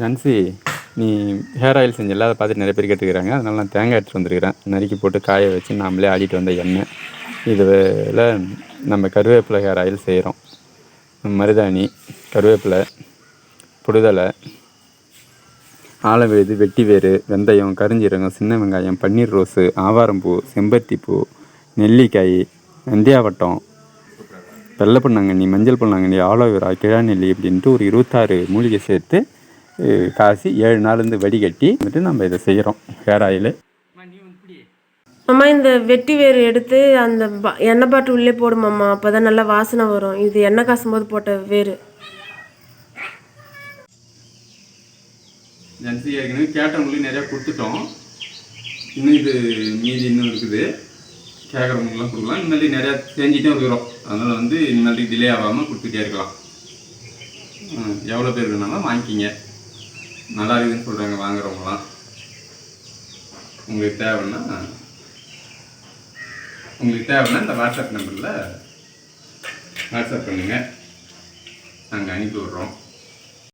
நன்சி நீ hair oil செஞ்சல அதை பார்த்துட்டு நிறைய பேர் கேட்டுக்கிறாங்க. அதனால நான் தேங்காய் எடுத்துகிட்டு வந்துருக்கிறேன். நறுக்கி போட்டு காய வச்சு நாமளே ஆடிட்டு வந்த எண்ணெய். இதில் நம்ம கருவேப்பிலை ஹேர் ஆயில் செய்கிறோம் மருதாணி கருவேப்பிலை புடுதலை ஆலவேது வெட்டிவேறு வெந்தயம் கருஞ்சீரகம் சின்ன வெங்காயம் பன்னீர் ரோஸு ஆவாரம்பூ செம்பருத்திப்பூ நெல்லிக்காய் நந்தியாவட்டம் வெள்ளை பொன்னாங்கண்ணி மஞ்சள் பொன்னாங்கண்ணி ஆலோவேரா கிழாநெல்லி அப்படின்ட்டு ஒரு இருபத்தாறு மூலிகை சேர்த்து காசி ஏழு நாள் இருந்து வடிகட்டி வந்துட்டு நம்ம இதை செய்கிறோம். ஹேர் ஆயில் அம்மா இந்த வெட்டி வேர் எடுத்து அந்த எண்ணெய் பாட்டு உள்ளே போடுமாம்மா அப்போ தான் நல்லா வாசனை வரும். இது எண்ணெய் காசும் போது போட்ட வேர். ஜன்சி ஏற்கனவே கேட்டவங்களுக்கு நிறையா கொடுத்துட்டோம். இன்னும் இது மீதி இன்னும் இருக்குது. கேட்குறவங்களுக்குலாம் கொடுக்கலாம். இனிமேல் நிறையா செஞ்சுட்டே இருக்கிறோம். அதனால் வந்து இனிமேல் டிலே ஆகாமல் கொடுத்துட்டே இருக்கலாம். எவ்வளோ பேர் வேணாலும் வாங்கிக்கிங்க. நல்லா இருக்குதுன்னு சொல்கிறாங்க வாங்குறவங்களாம் உங்களுக்கு தேவைன்னா உங்களுக்கு தேவைன்னா இந்த வாட்ஸ்அப் நம்பரில் வாட்ஸ்அப் பண்ணுங்கள் நாங்கள் அனுப்பி விட்றோம்.